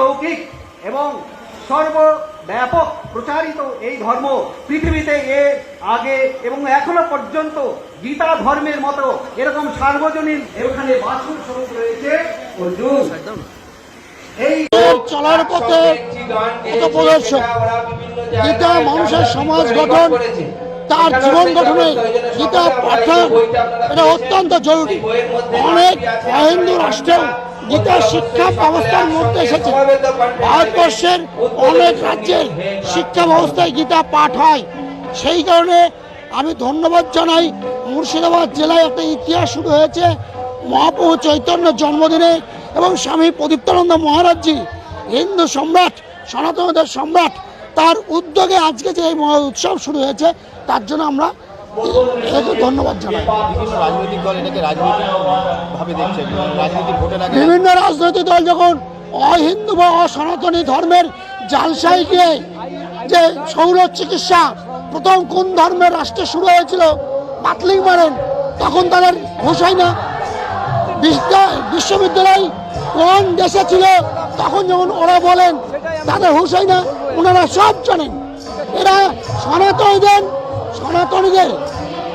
লৌকিক এবং সর্বব্যাপক প্রচারিত এই ধর্ম পৃথিবীতে এর আগে এবং এখনও পর্যন্ত গীতা ধর্মের মতো এরকম সার্বজনীন এখানে বাসুর স্বরূপ রয়েছে। অর্জুন চলার পথে গীতা মানুষের সমাজ গঠন, তার জীবন গঠনে গীতা এটা অত্যন্ত জরুরি। অনেক হিন্দু রাষ্ট্রেও গীতার শিক্ষা ব্যবস্থার মধ্যে এসেছে। ভারতবর্ষের অনেক রাজ্যের শিক্ষা ব্যবস্থায় গীতা পাঠ হয়। সেই কারণে আমি ধন্যবাদ জানাই মুর্শিদাবাদ জেলায় একটা ইতিহাস শুরু হয়েছে, মহাপ্রভু চৈতন্য জন্মদিনে এবং স্বামী প্রদীপ্তানন্দ মহারাজজি, হিন্দু সম্রাট, সনাতনদের সম্রাট, তার উদ্যোগে আজকে যে এই মহা উৎসব শুরু হয়েছে, তার জন্য আমরা একে ধন্যবাদ জানাই। বিভিন্ন রাজনৈতিক দল এটাকে রাজনৈতিক দেখছে। রাজনৈতিক ভোটের আগে বিভিন্ন রাজনৈতিক দল যখন অহিন্দু বা অসনাতনী ধর্মের জালসাইকে যে সৌর চিকিৎসা প্রথম কোন ধর্মের রাষ্ট্রে শুরু হয়েছিল বাতলিং মারেন তখন তাদের ঘোষাই না। বিশ্ববিদ্যালয় কোন দেশে ছিল তখন যখন ওরা বলেন তাদের হুঁশাই না ওনারা সব জানেন। এরা সনাতনীদের সনাতনীদের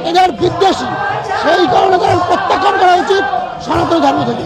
এদের বিদ্বেষী সেই কারণে তাদের প্রত্যাখ্যান করা উচিত সনাতন ধর্ম থেকে।